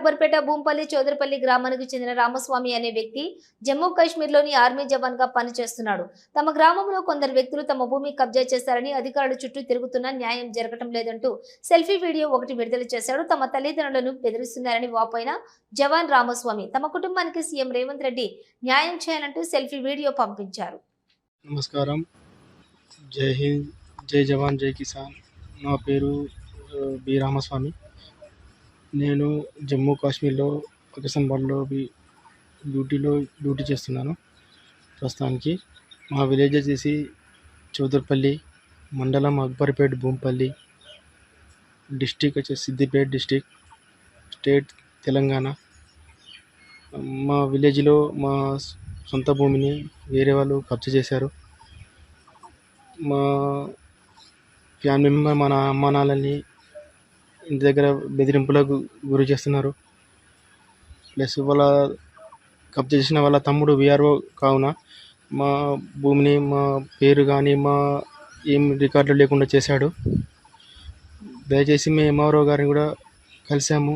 అక్బర్పేట భూంపల్లి చౌదరిపల్లి గ్రామానికి చెందిన రామస్వామి అనే వ్యక్తి జమ్మూ కాశ్మీర్లోని ఆర్మీ జవాన్గా పనిచేస్తున్నాడు. తమ గ్రామంలో కొందరు వ్యక్తులు తమ భూమి కబ్జా చేశారని అధికారులు చుట్టూ తిరుగుతున్నా న్యాయం జరగటం లేదంటూ సెల్ఫీ వీడియో ఒకటి విడుదల చేశాడు. తమ తల్లిదండ్రులను బెదిరిస్తున్నారని వాపోయిన జవాన్ రామస్వామి తమ కుటుంబానికి సీఎం రేవంత్ రెడ్డి న్యాయం చేయాలంటూ సెల్ఫీ వీడియో పంపించారు. నమస్కారం. జై హింద్ జై జవాన్ జై కిసాన్. నా పేరు బి రామస్వామి. నేను జమ్మూ కాశ్మీర్లో పాకిస్తాన్లో డ్యూటీలో డ్యూటీ చేస్తున్నాను ప్రస్తుతానికి. మా విలేజ్ వచ్చేసి చౌదర్పల్లి మండలం అక్బర్పేట్ భూంపల్లి డిస్టిక్ వచ్చేసి సిద్దిపేట్ డిస్టిక్ స్టేట్ తెలంగాణ. మా విలేజ్లో మా సొంత భూమిని వేరే వాళ్ళు కబ్జా చేశారు. మా ఫ్యామిలీ మెంబర్ మన అమ్మ నాన్నల్ని ఇంటి దగ్గర బెదిరింపులకు గురి చేస్తున్నారు. ప్లస్ వాళ్ళ కబ్జా చేసిన వాళ్ళ తమ్ముడు విఆర్ఓ కావున మా భూమిని మా పేరు కానీ మా ఏం రికార్డులు లేకుండా చేశాడు. దయచేసి మేము ఎంఆర్ఓ గారిని కూడా కలిసాము